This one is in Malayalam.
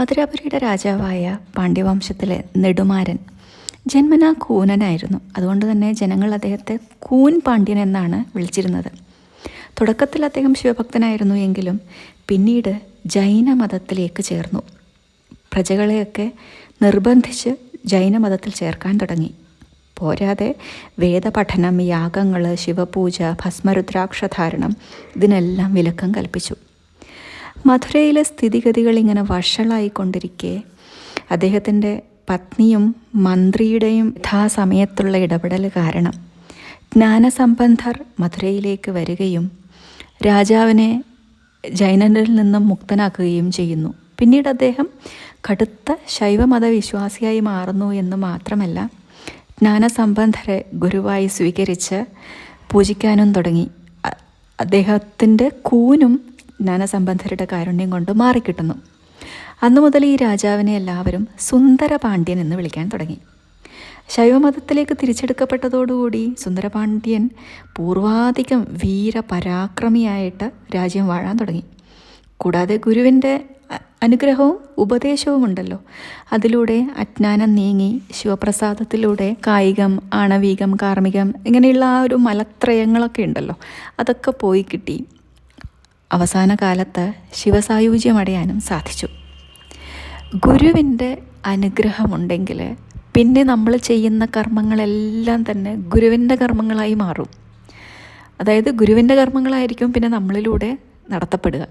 മധുരാപുരിയുടെ രാജാവായ പാണ്ഡ്യവംശത്തിലെ നെടുമാരൻ ജന്മനാ കൂനനായിരുന്നു. അതുകൊണ്ട് തന്നെ ജനങ്ങൾ അദ്ദേഹത്തെ കൂൻ പാണ്ഡ്യൻ എന്നാണ് വിളിച്ചിരുന്നത്. തുടക്കത്തിൽ അദ്ദേഹം ശിവഭക്തനായിരുന്നു എങ്കിലും പിന്നീട് ജൈന മതത്തിലേക്ക് ചേർന്നു. പ്രജകളെയൊക്കെ നിർബന്ധിച്ച് ജൈന മതത്തിൽ ചേർക്കാൻ തുടങ്ങി. പോരാതെ വേദപഠനം യാഗങ്ങൾ ശിവപൂജ ഭസ്മരുദ്രാക്ഷധാരണം ഇതിനെല്ലാം വിലക്കം കൽപ്പിച്ചു. മധുരയിലെ സ്ഥിതിഗതികൾ ഇങ്ങനെ വഷളായിക്കൊണ്ടിരിക്കെ. അദ്ദേഹത്തിന്റെ പത്നിയും മന്ത്രിയുടെയും യഥാസമയത്തുള്ള ഇടപെടൽ കാരണം ജ്ഞാനസംബന്ധർ മധുരയിലേക്ക് വരികയും രാജാവിനെ ജൈനനിൽ നിന്നും മുക്തനാക്കുകയും ചെയ്യുന്നു. പിന്നീട് അദ്ദേഹം കടുത്ത ശൈവമതവിശ്വാസിയായി മാറുന്നു എന്ന് മാത്രമല്ല ജ്ഞാനസംബന്ധരെ ഗുരുവായി സ്വീകരിച്ച് പൂജിക്കാനും തുടങ്ങി. അദ്ദേഹത്തിന്റെ കൂനും ജ്ഞാനസംബന്ധരുടെ കാരുണ്യം കൊണ്ട് മാറിക്കിട്ടുന്നു. അന്നു മുതൽ ഈ രാജാവിനെ എല്ലാവരും സുന്ദര പാണ്ഡ്യൻ എന്ന് വിളിക്കാൻ തുടങ്ങി. ശൈവമതത്തിലേക്ക് തിരിച്ചെടുക്കപ്പെട്ടതോടുകൂടി സുന്ദരപാണ്ഡ്യൻ പൂർവാധികം വീരപരാക്രമിയായിട്ട് രാജ്യം വാഴാൻ തുടങ്ങി. കൂടാതെ ഗുരുവിന്റെ അനുഗ്രഹവും ഉപദേശവും ഉണ്ടല്ലോ അതിലൂടെ അജ്ഞാനം നീങ്ങി ശിവപ്രസാദത്തിലൂടെ കായികം ആണവീകം കാർമ്മികം ഇങ്ങനെയുള്ള ആ ഒരു മലത്രയങ്ങളൊക്കെ ഉണ്ടല്ലോ. അതൊക്കെ പോയി കിട്ടി. അവസാന കാലത്ത് ശിവസായുജ്യമടയാനും സാധിച്ചു. ഗുരുവിന്റെ അനുഗ്രഹമുണ്ടെങ്കിൽ പിന്നെ നമ്മൾ ചെയ്യുന്ന കർമ്മങ്ങളെല്ലാം തന്നെ ഗുരുവിന്റെ കർമ്മങ്ങളായി മാറും. അതായത് ഗുരുവിന്റെ കർമ്മങ്ങളായിരിക്കും പിന്നെ നമ്മളിലൂടെ നടത്തപ്പെടുക.